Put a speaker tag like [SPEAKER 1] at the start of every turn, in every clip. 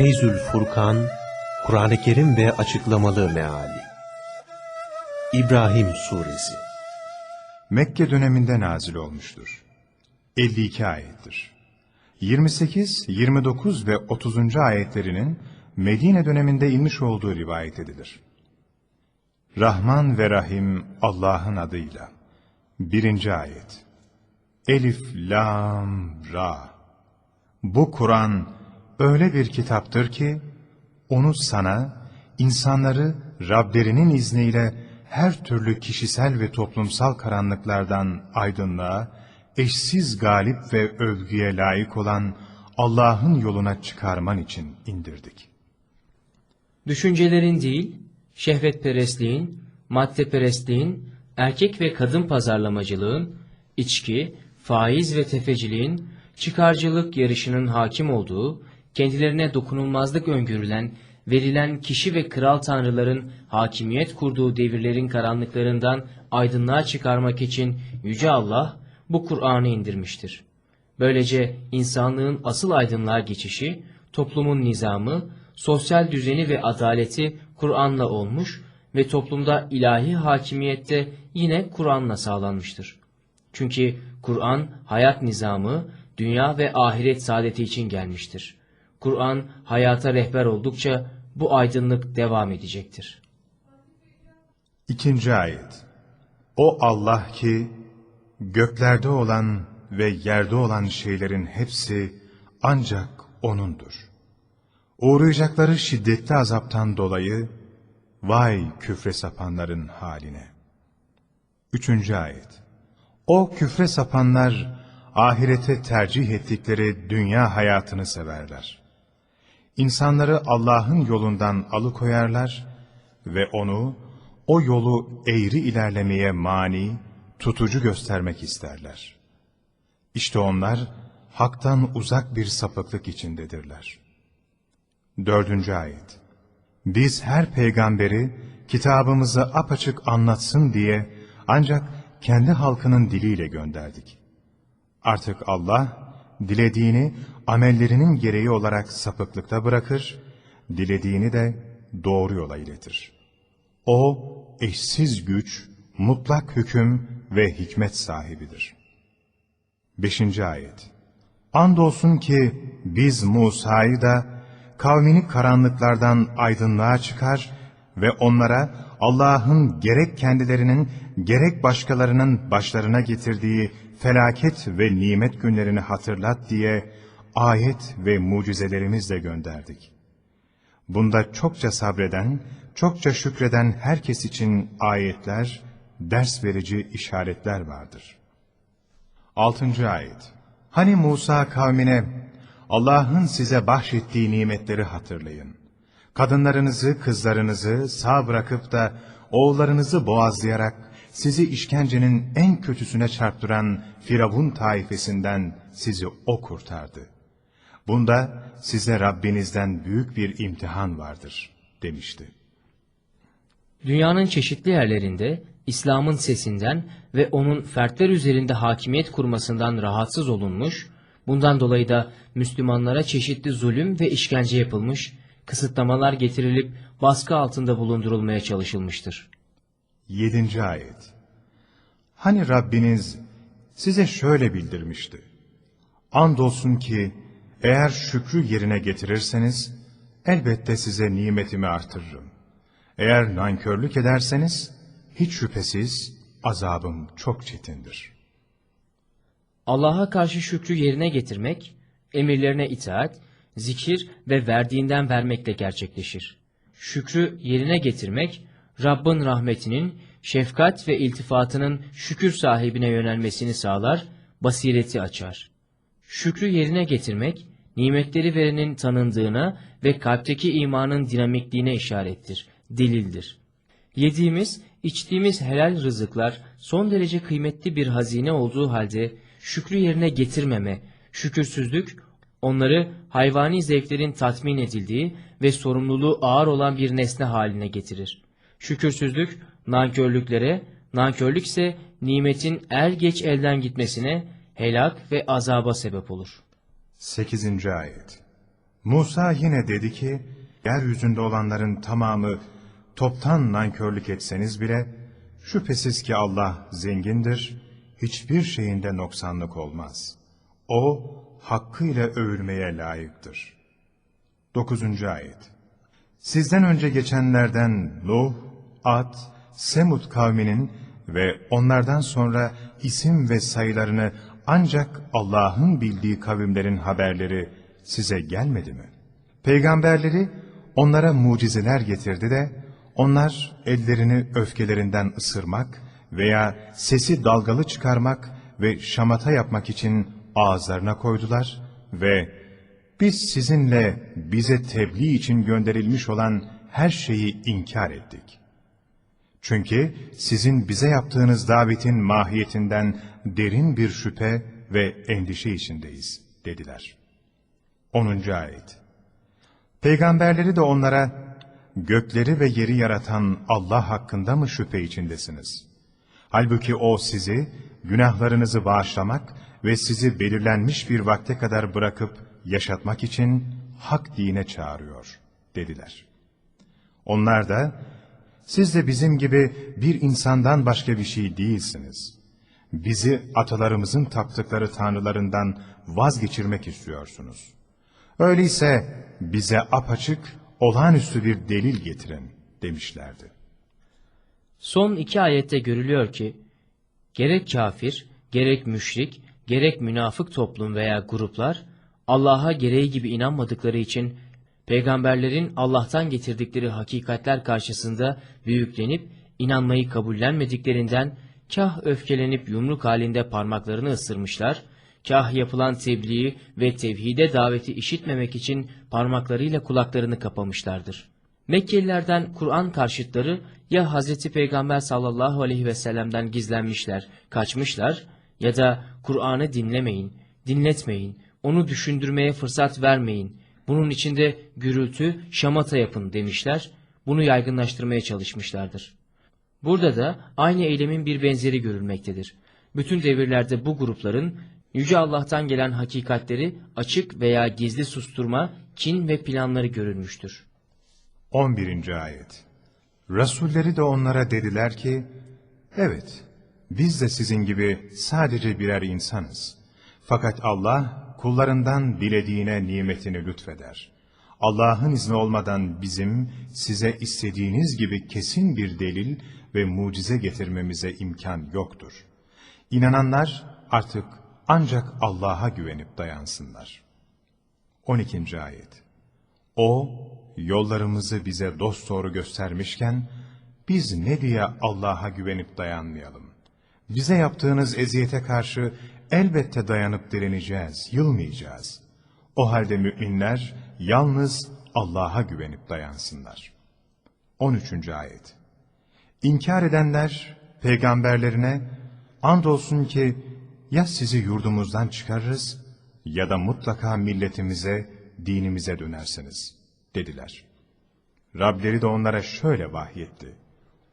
[SPEAKER 1] Feyzül Furkan, Kur'an-ı Kerim ve Açıklamalı Meali İbrahim Suresi
[SPEAKER 2] Mekke döneminde nazil olmuştur. 52 ayettir. 28, 29 ve 30. ayetlerinin Medine döneminde inmiş olduğu rivayet edilir. Rahman ve Rahim Allah'ın adıyla. Birinci ayet. Elif, Lam, Ra. Bu Kur'an öyle bir kitaptır ki, onu sana, insanları Rablerinin izniyle her türlü kişisel ve toplumsal karanlıklardan aydınlığa, eşsiz galip ve övgüye layık olan Allah'ın yoluna çıkarman için indirdik.
[SPEAKER 3] Düşüncelerin değil, şehvetperestliğin, maddeperestliğin, erkek ve kadın pazarlamacılığın, içki, faiz ve tefeciliğin, çıkarcılık yarışının hakim olduğu, kendilerine dokunulmazlık öngörülen, verilen kişi ve kral tanrıların hakimiyet kurduğu devirlerin karanlıklarından aydınlığa çıkarmak için Yüce Allah bu Kur'an'ı indirmiştir. Böylece insanlığın asıl aydınlığa geçişi, toplumun nizamı, sosyal düzeni ve adaleti Kur'an'la olmuş ve toplumda ilahi hakimiyette yine Kur'an'la sağlanmıştır. Çünkü Kur'an hayat nizamı, dünya ve ahiret saadeti için gelmiştir. Kur'an hayata rehber oldukça bu aydınlık devam edecektir.
[SPEAKER 2] İkinci ayet. O Allah ki göklerde olan ve yerde olan şeylerin hepsi ancak O'nundur. Uğrayacakları şiddetli azaptan dolayı vay küfre sapanların haline. Üçüncü ayet. O küfre sapanlar ahirete tercih ettikleri dünya hayatını severler. İnsanları Allah'ın yolundan alıkoyarlar ve onu, o yolu eğri ilerlemeye mani, tutucu göstermek isterler. İşte onlar, haktan uzak bir sapıklık içindedirler. Dördüncü ayet. Biz her peygamberi, kitabımızı apaçık anlatsın diye, ancak kendi halkının diliyle gönderdik. Artık Allah, dilediğini amellerinin gereği olarak sapıklıkta bırakır, dilediğini de doğru yola iletir. O, eşsiz güç, mutlak hüküm ve hikmet sahibidir. Beşinci ayet Andolsun ki biz Musa'yı da kavmini karanlıklardan aydınlığa çıkar ve onlara Allah'ın gerek kendilerinin gerek başkalarının başlarına getirdiği felaket ve nimet günlerini hatırlat diye ayet ve mucizelerimizle gönderdik. Bunda çokça sabreden, çokça şükreden herkes için ayetler, ders verici işaretler vardır. Altıncı ayet Hani Musa kavmine, Allah'ın size bahşettiği nimetleri hatırlayın. Kadınlarınızı, kızlarınızı sağ bırakıp da oğullarınızı boğazlayarak sizi işkencenin en kötüsüne çarptıran Firavun taifesinden sizi o kurtardı. Bunda size Rabbinizden büyük bir imtihan vardır demişti.
[SPEAKER 3] Dünyanın çeşitli yerlerinde İslam'ın sesinden ve onun fertler üzerinde hakimiyet kurmasından rahatsız olunmuş, bundan dolayı da Müslümanlara çeşitli zulüm ve işkence yapılmış, kısıtlamalar getirilip baskı altında bulundurulmaya çalışılmıştır.
[SPEAKER 2] 7. Ayet Hani Rabbiniz size şöyle bildirmişti. Andolsun ki eğer şükrü yerine getirirseniz elbette size nimetimi artırırım. Eğer nankörlük ederseniz hiç şüphesiz azabım çok çetindir.
[SPEAKER 3] Allah'a karşı şükrü yerine getirmek, emirlerine itaat, zikir ve verdiğinden vermekle gerçekleşir. Şükrü yerine getirmek, Rabbin rahmetinin, şefkat ve iltifatının şükür sahibine yönelmesini sağlar, basireti açar. Şükrü yerine getirmek, nimetleri verenin tanındığına ve kalpteki imanın dinamikliğine işarettir, delildir. Yediğimiz, içtiğimiz helal rızıklar son derece kıymetli bir hazine olduğu halde şükrü yerine getirmeme, şükürsüzlük, onları hayvani zevklerin tatmin edildiği ve sorumluluğu ağır olan bir nesne haline getirir. Şükürsüzlük, nankörlüklere, nankörlük ise nimetin er geç elden gitmesine, helak ve azaba sebep olur.
[SPEAKER 2] 8. Ayet Musa yine dedi ki, yeryüzünde olanların tamamı toptan nankörlük etseniz bile, şüphesiz ki Allah zengindir, hiçbir şeyinde noksanlık olmaz. O, hakkıyla övülmeye layıktır. 9. Ayet Sizden önce geçenlerden Nuh, Ad, Semud kavminin ve onlardan sonra isim ve sayılarını ancak Allah'ın bildiği kavimlerin haberleri size gelmedi mi? Peygamberleri onlara mucizeler getirdi de onlar ellerini öfkelerinden ısırmak veya sesi dalgalı çıkarmak ve şamata yapmak için ağızlarına koydular ve biz sizinle bize tebliğ için gönderilmiş olan her şeyi inkar ettik. Çünkü sizin bize yaptığınız davetin mahiyetinden derin bir şüphe ve endişe içindeyiz, dediler. 10. Ayet Peygamberleri de onlara, gökleri ve yeri yaratan Allah hakkında mı şüphe içindesiniz? Halbuki O sizi, günahlarınızı bağışlamak ve sizi belirlenmiş bir vakte kadar bırakıp yaşatmak için hak dine çağırıyor, dediler. Onlar da, siz de bizim gibi bir insandan başka bir şey değilsiniz. Bizi atalarımızın taptıkları tanrılarından vazgeçirmek istiyorsunuz. Öyleyse bize apaçık, olağanüstü bir delil getirin demişlerdi.
[SPEAKER 3] Son iki ayette görülüyor ki, gerek kafir, gerek müşrik, gerek münafık toplum veya gruplar, Allah'a gereği gibi inanmadıkları için, peygamberlerin Allah'tan getirdikleri hakikatler karşısında büyüklenip, inanmayı kabullenmediklerinden, kah öfkelenip yumruk halinde parmaklarını ısırmışlar, kah yapılan tebliği ve tevhide daveti işitmemek için parmaklarıyla kulaklarını kapamışlardır. Mekkelilerden Kur'an karşıtları ya Hazreti Peygamber sallallahu aleyhi ve sellem'den gizlenmişler, kaçmışlar ya da Kur'an'ı dinlemeyin, dinletmeyin, onu düşündürmeye fırsat vermeyin, bunun içinde gürültü, şamata yapın demişler, bunu yaygınlaştırmaya çalışmışlardır. Burada da aynı eylemin bir benzeri görülmektedir. Bütün devirlerde bu grupların Yüce Allah'tan gelen hakikatleri açık veya gizli susturma, kin ve planları görülmüştür.
[SPEAKER 2] 11. Ayet Resulleri de onlara dediler ki, Evet, biz de sizin gibi sadece birer insanız. Fakat Allah kullarından dilediğine nimetini lütfeder. Allah'ın izni olmadan bizim size istediğiniz gibi kesin bir delil ve mucize getirmemize imkan yoktur. İnananlar artık ancak Allah'a güvenip dayansınlar. 12. Ayet O, yollarımızı bize dosdoğru göstermişken, biz ne diye Allah'a güvenip dayanmayalım? Bize yaptığınız eziyete karşı elbette dayanıp direneceğiz, yılmayacağız. O halde müminler yalnız Allah'a güvenip dayansınlar. 13. Ayet İnkar edenler peygamberlerine andolsun ki ya sizi yurdumuzdan çıkarırız ya da mutlaka milletimize, dinimize dönersiniz dediler. Rableri de onlara şöyle vahyetti.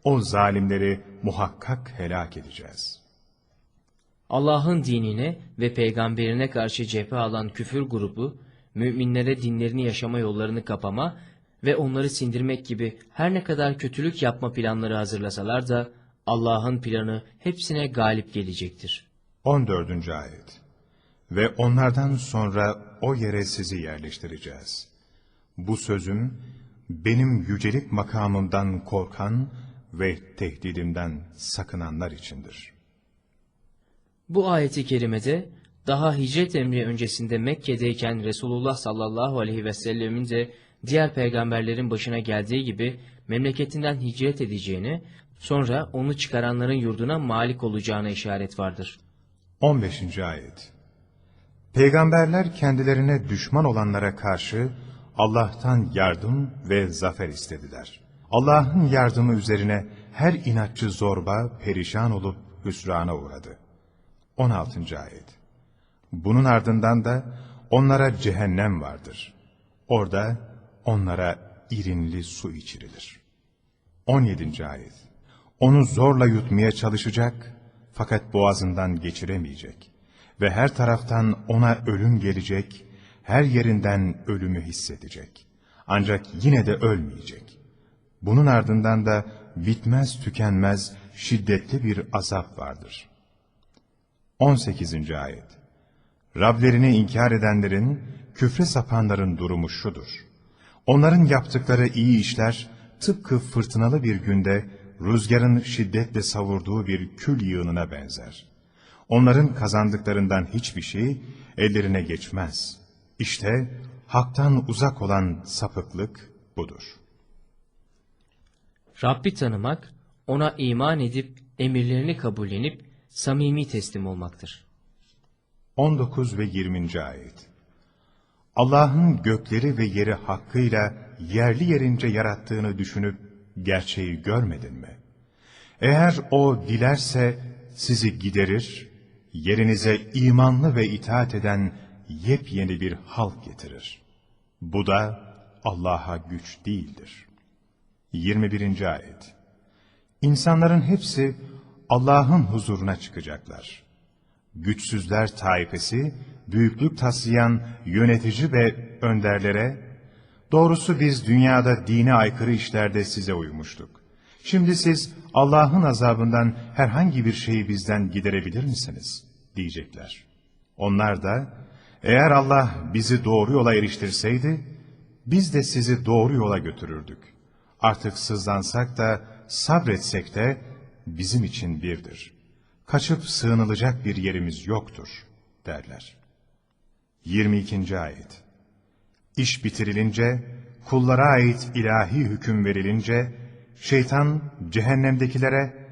[SPEAKER 2] O zalimleri muhakkak helak edeceğiz.
[SPEAKER 3] Allah'ın dinine ve peygamberine karşı cephe alan küfür grubu, müminlere dinlerini yaşama yollarını kapama ve onları sindirmek gibi her ne kadar kötülük yapma planları hazırlasalar da Allah'ın planı hepsine galip gelecektir.
[SPEAKER 2] 14. Ayet Ve onlardan sonra o yere sizi yerleştireceğiz. Bu sözüm, benim yücelik makamımdan korkan ve tehdidimden sakınanlar içindir.
[SPEAKER 3] Bu ayeti kerimede daha hicret emri öncesinde Mekke'deyken Resulullah sallallahu aleyhi ve sellemin de diğer peygamberlerin başına geldiği gibi memleketinden hicret edeceğini, sonra onu çıkaranların yurduna malik olacağına işaret vardır.
[SPEAKER 2] 15. Ayet Peygamberler kendilerine düşman olanlara karşı Allah'tan yardım ve zafer istediler. Allah'ın yardımı üzerine her inatçı zorba perişan olup hüsrana uğradı. 16. Ayet Bunun ardından da onlara cehennem vardır. Orada onlara irinli su içirilir. 17. Ayet Onu zorla yutmaya çalışacak fakat boğazından geçiremeyecek ve her taraftan ona ölüm gelecek, her yerinden ölümü hissedecek. Ancak yine de ölmeyecek. Bunun ardından da bitmez tükenmez şiddetli bir azap vardır. 18. Ayet Rablerini inkar edenlerin, küfre sapanların durumu şudur. Onların yaptıkları iyi işler, tıpkı fırtınalı bir günde rüzgarın şiddetle savurduğu bir kül yığınına benzer. Onların kazandıklarından hiçbir şey ellerine geçmez. İşte haktan uzak olan sapıklık budur.
[SPEAKER 3] Rabbi tanımak, ona iman edip emirlerini kabullenip samimi teslim olmaktır.
[SPEAKER 2] 19 ve 20. ayet Allah'ın gökleri ve yeri hakkıyla yerli yerince yarattığını düşünüp gerçeği görmedin mi? Eğer O dilerse sizi giderir, yerinize imanlı ve itaat eden yepyeni bir halk getirir. Bu da Allah'a güç değildir. 21. ayet İnsanların hepsi Allah'ın huzuruna çıkacaklar. Güçsüzler taifesi, büyüklük taslayan yönetici ve önderlere, doğrusu biz dünyada dine aykırı işlerde size uymuştuk. Şimdi siz Allah'ın azabından herhangi bir şeyi bizden giderebilir misiniz? diyecekler. Onlar da, eğer Allah bizi doğru yola eriştirseydi, biz de sizi doğru yola götürürdük. Artık sızlansak da, sabretsek de bizim için birdir. Kaçıp sığınılacak bir yerimiz yoktur, derler. 22. Ayet İş bitirilince, kullara ait ilahi hüküm verilince, şeytan cehennemdekilere,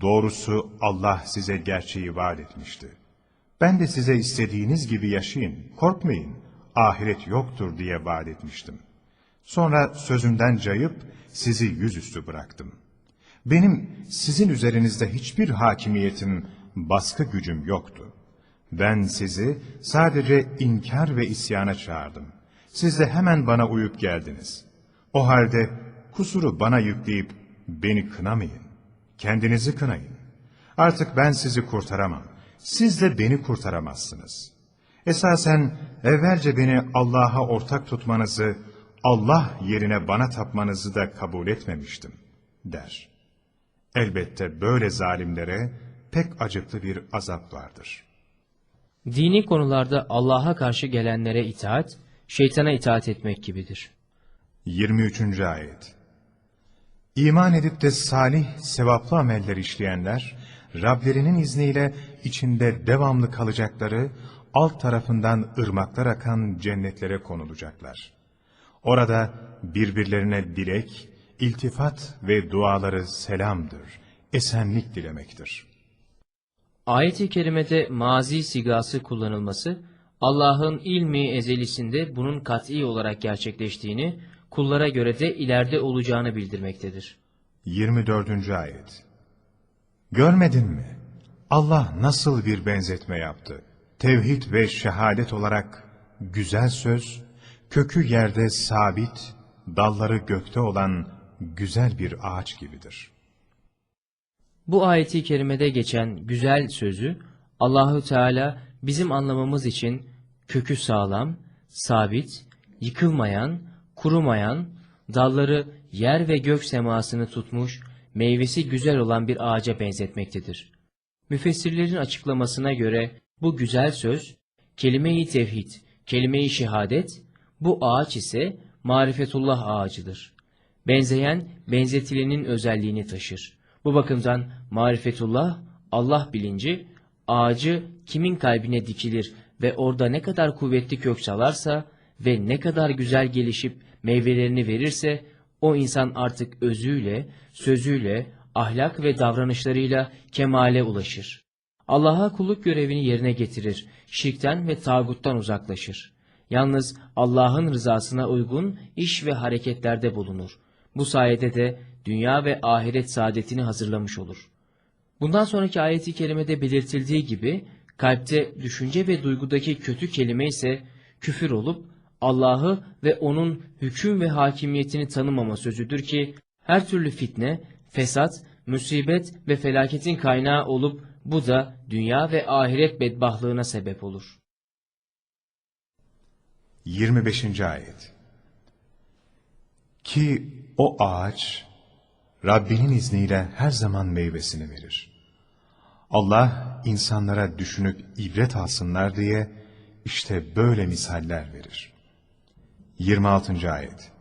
[SPEAKER 2] doğrusu Allah size gerçeği vaat etmişti. Ben de size istediğiniz gibi yaşayın, korkmayın, ahiret yoktur diye vaat etmiştim. Sonra sözümden cayıp sizi yüzüstü bıraktım. Benim sizin üzerinizde hiçbir hakimiyetim, baskı gücüm yoktu. Ben sizi sadece inkar ve isyana çağırdım. Siz de hemen bana uyup geldiniz. O halde kusuru bana yükleyip beni kınamayın. Kendinizi kınayın. Artık ben sizi kurtaramam. Siz de beni kurtaramazsınız. Esasen evvelce beni Allah'a ortak tutmanızı, Allah yerine bana tapmanızı da kabul etmemiştim, der. Elbette böyle zalimlere pek acıklı bir azap vardır.
[SPEAKER 3] Dini konularda Allah'a karşı gelenlere itaat, şeytana itaat etmek gibidir.
[SPEAKER 2] 23. Ayet İman edip de salih, sevaplı ameller işleyenler, Rablerinin izniyle içinde devamlı kalacakları, alt tarafından ırmaklar akan cennetlere konulacaklar. Orada birbirlerine dilek, iltifat ve duaları selamdır, esenlik dilemektir.
[SPEAKER 3] Ayet-i kerimede mazi sigası kullanılması, Allah'ın ilmi ezelisinde bunun kat'i olarak gerçekleştiğini, kullara göre de ileride olacağını bildirmektedir.
[SPEAKER 2] 24. Ayet Görmedin mi? Allah nasıl bir benzetme yaptı? Tevhid ve şehadet olarak güzel söz, kökü yerde sabit, dalları gökte olan güzel bir ağaç gibidir.
[SPEAKER 3] Bu ayeti kerimede geçen güzel sözü Allahü Teala bizim anlamamız için kökü sağlam, sabit, yıkılmayan, kurumayan, dalları yer ve gök semasını tutmuş, meyvesi güzel olan bir ağaca benzetmektedir. Müfessirlerin açıklamasına göre bu güzel söz, kelime-i tevhid, kelime-i şehadet, bu ağaç ise marifetullah ağacıdır. Benzeyen, benzetilenin özelliğini taşır. Bu bakımdan marifetullah, Allah bilinci, ağacı kimin kalbine dikilir ve orada ne kadar kuvvetli kök salarsa ve ne kadar güzel gelişip meyvelerini verirse, o insan artık özüyle, sözüyle, ahlak ve davranışlarıyla kemale ulaşır. Allah'a kulluk görevini yerine getirir, şirkten ve tağuttan uzaklaşır. Yalnız Allah'ın rızasına uygun iş ve hareketlerde bulunur. Bu sayede de dünya ve ahiret saadetini hazırlamış olur. Bundan sonraki ayeti kerimede belirtildiği gibi, kalpte düşünce ve duygudaki kötü kelime ise küfür olup, Allah'ı ve onun hüküm ve hakimiyetini tanımama sözüdür ki, her türlü fitne, fesat, musibet ve felaketin kaynağı olup, bu da dünya ve ahiret bedbahlığına sebep olur.
[SPEAKER 2] 25. Ayet Ki o ağaç Rabbinin izniyle her zaman meyvesini verir. Allah insanlara düşünüp ibret alsınlar diye işte böyle misaller verir. 26. Ayet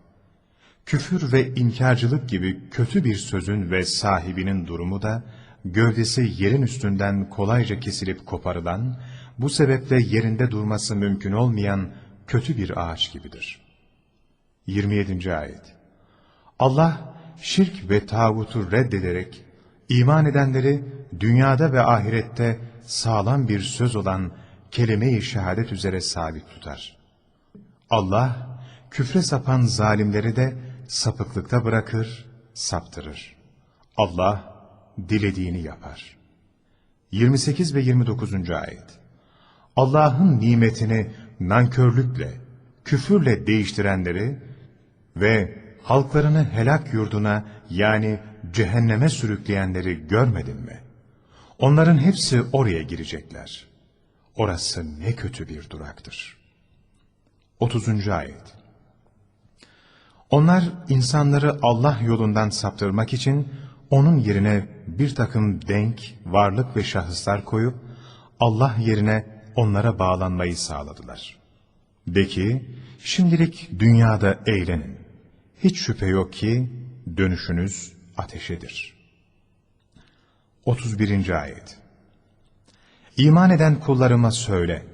[SPEAKER 2] Küfür ve inkarcılık gibi kötü bir sözün ve sahibinin durumu da, gövdesi yerin üstünden kolayca kesilip koparılan, bu sebeple yerinde durması mümkün olmayan kötü bir ağaç gibidir. 27. Ayet Allah, şirk ve tağutu reddederek, iman edenleri dünyada ve ahirette sağlam bir söz olan kelime-i şehadet üzere sabit tutar. Allah, küfre sapan zalimleri de sapıklıkta bırakır, saptırır. Allah, dilediğini yapar. 28 ve 29. Ayet Allah'ın nimetini nankörlükle, küfürle değiştirenleri ve halklarını helak yurduna yani cehenneme sürükleyenleri görmedin mi? Onların hepsi oraya girecekler. Orası ne kötü bir duraktır. 30. Ayet Onlar insanları Allah yolundan saptırmak için onun yerine bir takım denk, varlık ve şahıslar koyup Allah yerine onlara bağlanmayı sağladılar. De ki, şimdilik dünyada eğlenin. Hiç şüphe yok ki dönüşünüz ateşedir. 31. Ayet İman eden kullarıma söyle,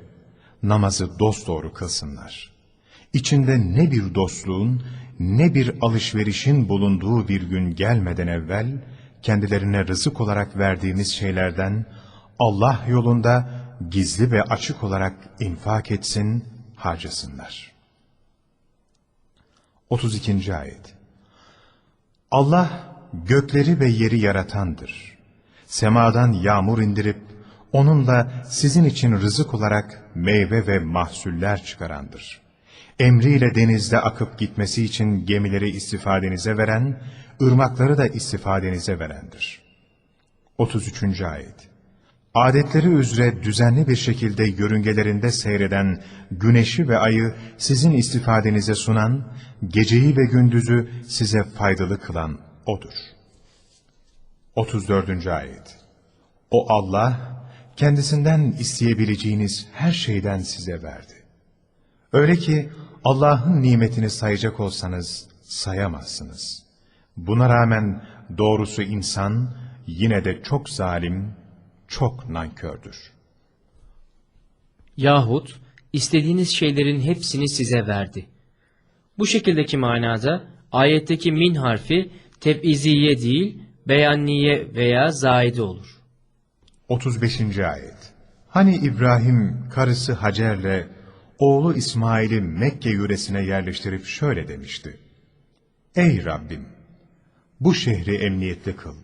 [SPEAKER 2] namazı dosdoğru kılsınlar. İçinde ne bir dostluğun, ne bir alışverişin bulunduğu bir gün gelmeden evvel, kendilerine rızık olarak verdiğimiz şeylerden, Allah yolunda gizli ve açık olarak infak etsin, harcasınlar. 32. Ayet Allah gökleri ve yeri yaratandır. Semadan yağmur indirip, onunla sizin için rızık olarak meyve ve mahsuller çıkarandır. Emriyle denizde akıp gitmesi için gemileri istifadenize veren, ırmakları da istifadenize verendir. 33. Ayet Adetleri üzere düzenli bir şekilde yörüngelerinde seyreden güneşi ve ayı sizin istifadenize sunan, geceyi ve gündüzü size faydalı kılan O'dur. 34. Ayet O Allah, kendisinden isteyebileceğiniz her şeyden size verdi. Öyle ki Allah'ın nimetini sayacak olsanız sayamazsınız. Buna rağmen doğrusu insan yine de çok zalim, çok nankördür.
[SPEAKER 3] Yahut istediğiniz şeylerin hepsini size verdi. Bu şekildeki manada ayetteki min harfi teb'iziye değil, beyanniye veya zaide olur.
[SPEAKER 2] 35. Ayet Hani İbrahim karısı Hacer'le oğlu İsmail'i Mekke yüresine yerleştirip şöyle demişti. Ey Rabbim! Bu şehri emniyette kıl.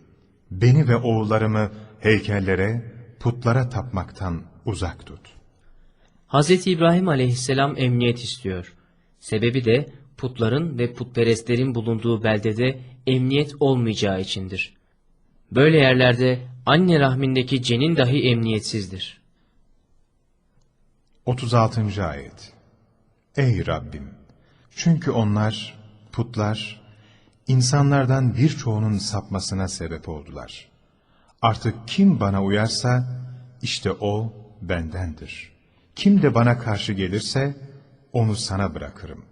[SPEAKER 2] Beni ve oğullarımı heykellere, putlara tapmaktan uzak tut.
[SPEAKER 3] Hz. İbrahim aleyhisselam emniyet istiyor. Sebebi de putların ve putperestlerin bulunduğu beldede emniyet olmayacağı içindir. Böyle yerlerde anne rahmindeki cenin dahi emniyetsizdir.
[SPEAKER 2] 36. Ayet Ey Rabbim! Çünkü onlar, putlar, insanlardan birçoğunun sapmasına sebep oldular. Artık kim bana uyarsa, işte o bendendir. Kim de bana karşı gelirse, onu sana bırakırım.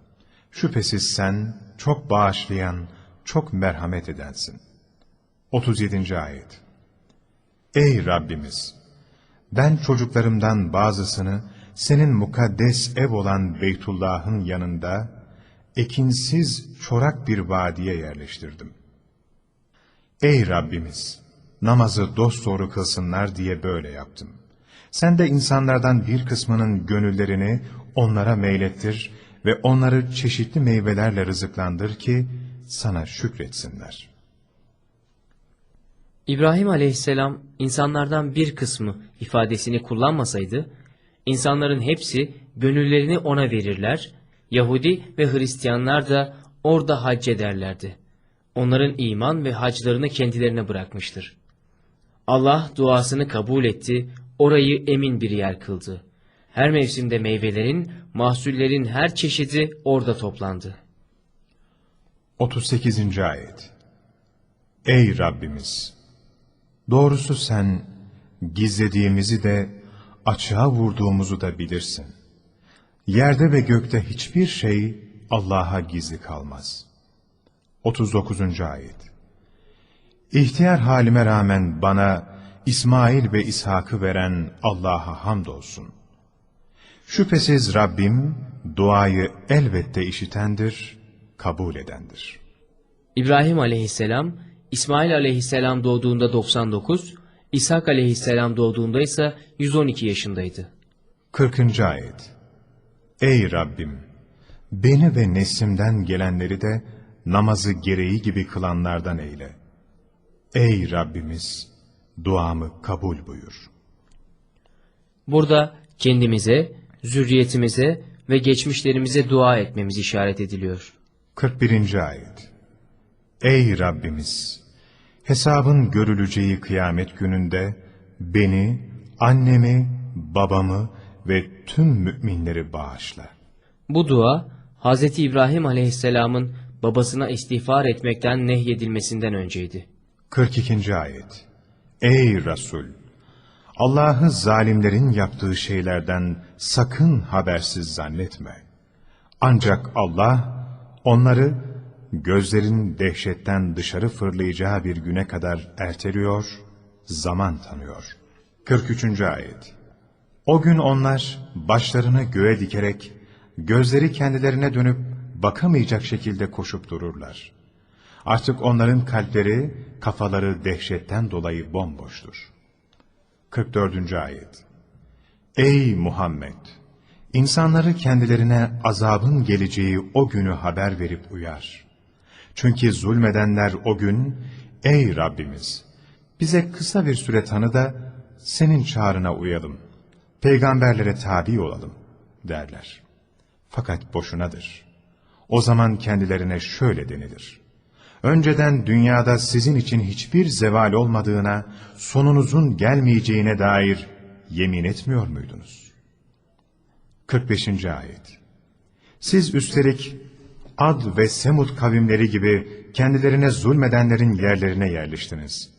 [SPEAKER 2] Şüphesiz sen çok bağışlayan, çok merhamet edensin. 37. Ayet Ey Rabbimiz! Ben çocuklarımdan bazısını senin mukaddes ev olan Beytullah'ın yanında ekinsiz çorak bir vadiye yerleştirdim. Ey Rabbimiz! Namazı dosdoğru kılsınlar diye böyle yaptım. Sen de insanlardan bir kısmının gönüllerini onlara meylettir ve onları çeşitli meyvelerle rızıklandır ki sana şükretsinler.
[SPEAKER 3] İbrahim aleyhisselam insanlardan bir kısmı ifadesini kullanmasaydı, insanların hepsi gönüllerini ona verirler, Yahudi ve Hristiyanlar da orada hac ederlerdi. Onların iman ve haclarını kendilerine bırakmıştır. Allah duasını kabul etti, orayı emin bir yer kıldı. Her mevsimde meyvelerin, mahsullerin her çeşidi orada toplandı.
[SPEAKER 2] 38. Ayet Ey Rabbimiz! Doğrusu sen gizlediğimizi de açığa vurduğumuzu da bilirsin. Yerde ve gökte hiçbir şey Allah'a gizli kalmaz. 39. Ayet İhtiyar halime rağmen bana İsmail ve İshak'ı veren Allah'a hamdolsun. Şüphesiz Rabbim duayı elbette işitendir, kabul edendir.
[SPEAKER 3] İbrahim aleyhisselam, İsmail aleyhisselam doğduğunda 99, İshak aleyhisselam doğduğunda ise 112 yaşındaydı.
[SPEAKER 2] 40. Ayet Ey Rabbim! Beni ve neslimden gelenleri de namazı gereği gibi kılanlardan eyle. Ey Rabbimiz! Duamı kabul buyur.
[SPEAKER 3] Burada kendimize, zürriyetimize ve geçmişlerimize dua etmemiz işaret ediliyor.
[SPEAKER 2] 41. Ayet Ey Rabbimiz! Hesabın görüleceği kıyamet gününde beni, annemi, babamı ve tüm müminleri bağışla.
[SPEAKER 3] Bu dua, Hz. İbrahim aleyhisselamın babasına istiğfar etmekten nehyedilmesinden önceydi.
[SPEAKER 2] 42. Ayet Ey Resul! Allah'ı zalimlerin yaptığı şeylerden sakın habersiz zannetme. Ancak Allah onları gözlerin dehşetten dışarı fırlayacağı bir güne kadar erteliyor, zaman tanıyor. 43. Ayet O gün onlar başlarını göğe dikerek, gözleri kendilerine dönüp bakamayacak şekilde koşup dururlar. Artık onların kalpleri, kafaları dehşetten dolayı bomboştur. 44. Ayet Ey Muhammed! İnsanları kendilerine azabın geleceği o günü haber verip uyar. Çünkü zulmedenler o gün, Ey Rabbimiz! Bize kısa bir süre tanı da senin çağrına uyalım. Peygamberlere tabi olalım derler. Fakat boşunadır. O zaman kendilerine şöyle denilir. Önceden dünyada sizin için hiçbir zeval olmadığına, sonunuzun gelmeyeceğine dair yemin etmiyor muydunuz? 45. Ayet Siz üstelik Ad ve Semud kavimleri gibi kendilerine zulmedenlerin yerlerine yerleştiniz.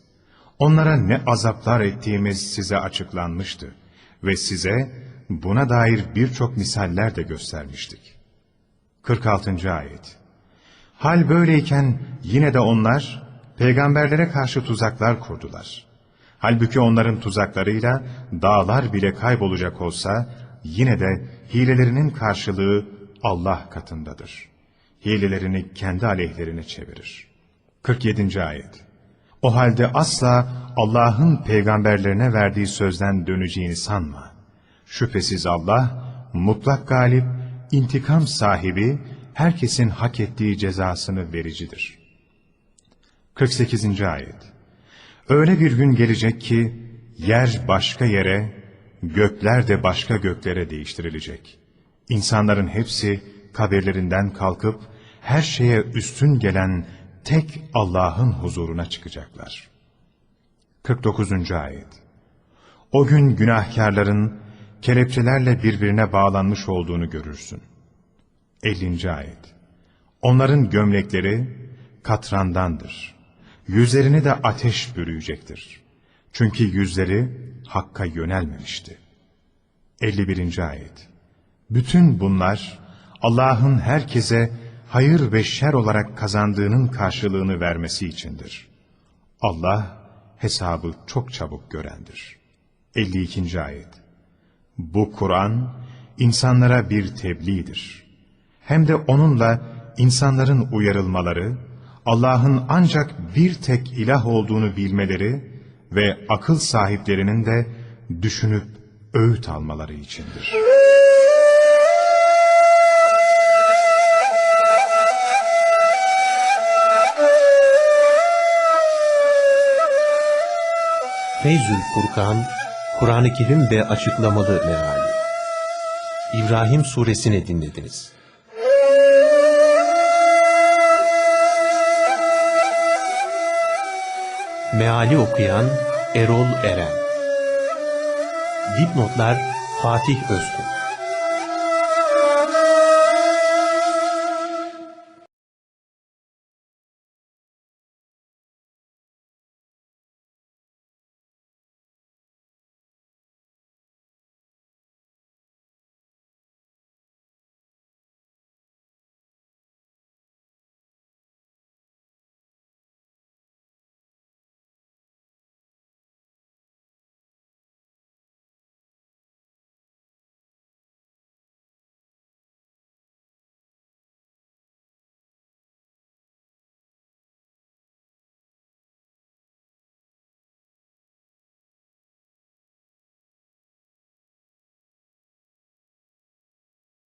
[SPEAKER 2] Onlara ne azaplar ettiğimiz size açıklanmıştı ve size buna dair birçok misaller de göstermiştik. 46. Ayet Hal böyleyken yine de onlar peygamberlere karşı tuzaklar kurdular. Halbuki onların tuzaklarıyla dağlar bile kaybolacak olsa yine de hilelerinin karşılığı Allah katındadır. Hilelerini kendi aleyhlerine çevirir. 47. Ayet O halde asla Allah'ın peygamberlerine verdiği sözden döneceğini sanma. Şüphesiz Allah mutlak galip, intikam sahibi, herkesin hak ettiği cezasını vericidir. 48. Ayet Öyle bir gün gelecek ki, yer başka yere, gökler de başka göklere değiştirilecek. İnsanların hepsi kabirlerinden kalkıp, her şeye üstün gelen tek Allah'ın huzuruna çıkacaklar. 49. Ayet O gün günahkarların kelepçelerle birbirine bağlanmış olduğunu görürsün. 50. Ayet Onların gömlekleri katrandandır. Yüzlerini de ateş bürüyecektir. Çünkü yüzleri Hakk'a yönelmemişti. 51. Ayet Bütün bunlar Allah'ın herkese hayır ve şer olarak kazandığının karşılığını vermesi içindir. Allah hesabı çok çabuk görendir. 52. Ayet Bu Kur'an insanlara bir tebliğdir hem de onunla insanların uyarılmaları, Allah'ın ancak bir tek ilah olduğunu bilmeleri ve akıl sahiplerinin de düşünüp öğüt almaları içindir.
[SPEAKER 1] Feyzül Furkan, Kur'an-ı Kerim ve açıklamalı meali. İbrahim suresini dinlediniz. Meali okuyan Erol Eren. Dipnotlar Fatih Özgün